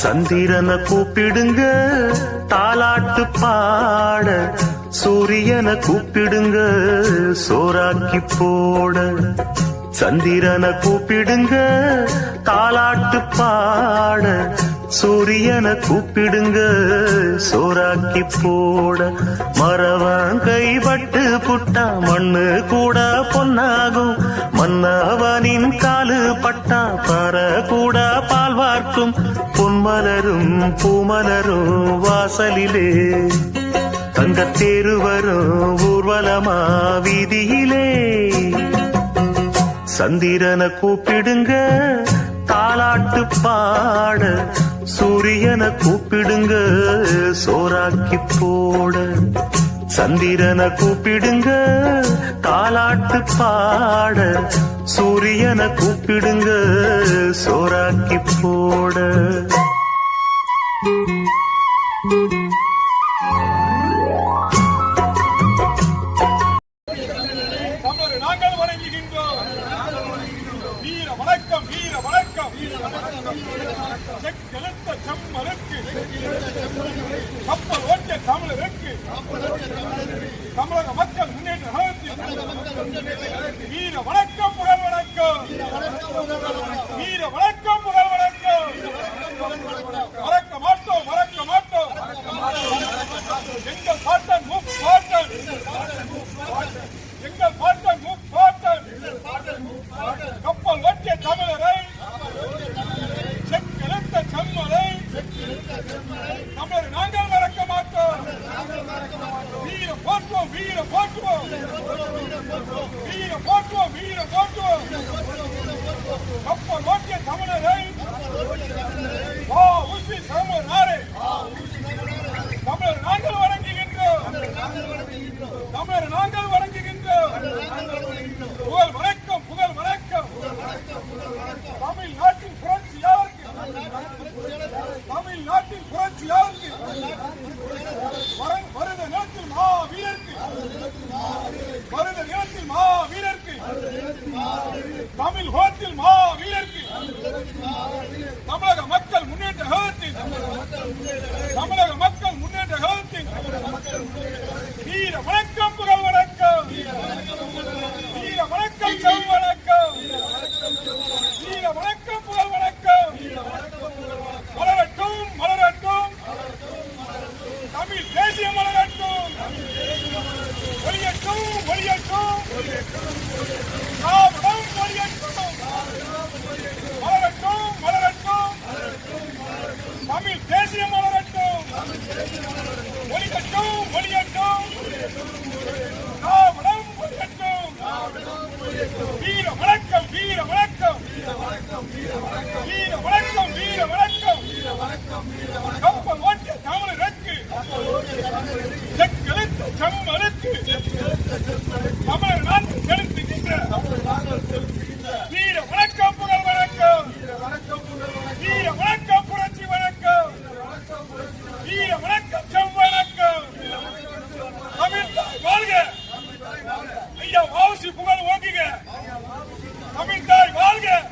சந்திரனை கூப்பிடுங்க தாலாட்டு பாட. சூரியனை கூப்பிடுங்க சோறாக்கி போட. சந்திரனை கூப்பிடுங்க தாலாட்டு பாட. சூரியனை கூப்பிடுங்க சோறாக்கி போட. மரவன் கைப்பட்டு புட்டா மண்ணு கூட பொன்னாகும். மன்னவனின் காலு பட்டா பற கூட பால் வார்க்கும். மலரும் பூமலரும் வாசலிலே. தங்கத்தேரு ஊர்வலமா வீதியிலே. சந்திரனை கூப்பிடுங்க தாலாட்டு பாட. சூரியனை கூப்பிடுங்க சோறாக்கி போட. சந்திரனை கூப்பிடுங்க தாலாட்டு பாட. சூரியனை கூப்பிடுங்க சோறாக்கி போட. நாங்கள் வணங்குகின்றோம். வீர வணக்கம் வீர வணக்கம். செக்கெழுத்த செம்மலுக்கு கப்பல் ஓட்டிய தமிழருக்கு தமிழக மக்கள் முன்னேற்ற கழகத்தில் வீர வணக்கம் புகழ் வணக்கம் வீர வணக்கம் புகழ் வணக்கம் மறக்க மாட்டோம் மறக்க மாட்டோம் எங்கள் பாட்டன் முப் பாட்டன் எங்கள் பாட்டன் முப் பாட்டன் கப்பல் வெட்டிய தமிழரை செக்கெழுத்த செம்மலை தமிழர் நாங்கள் மறக்க மாட்டோம் வீர போற்றுவோம் வீர போற்றுவோம் வீர போற்றுவோம் வீர போற்றுவோம் கப்பல் ஓட்டிய தமிழரை வா உசி சமனாரே தமிழர் நாங்கள் வணங்குகின்றோம் தமிழர் நாங்கள் வணங்குகின்றோம் புகழ் வணக்கம் புகழ் வணக்கம் தமிழ்நாட்டின் புரட்சி யாருக்கு தமிழ்நாட்டின் புரட்சி யாருக்கு வர- வருத நேரத்தில் மா வீரருக்கு வருத நேரத்தில் மா வீரருக்கு தமிழ் ஒளிகட்டும் ஒளியட்டும் காவலம் ஒளியட்டும் வீர வணக்கம் வீர வணக்கம் வீர வணக்கம் வீர வணக்கம் வீர வணக்கம் வீர வணக்கம் வீர வணக்கம் வீர வணக்கம் கப்பல் ஓட்டிய தமிழருக்கு செக்கலுக்கு செம்மலுக்கு வாவுசி புகழ் ஓங்குக. தமிழ் தாய் வாழ்க.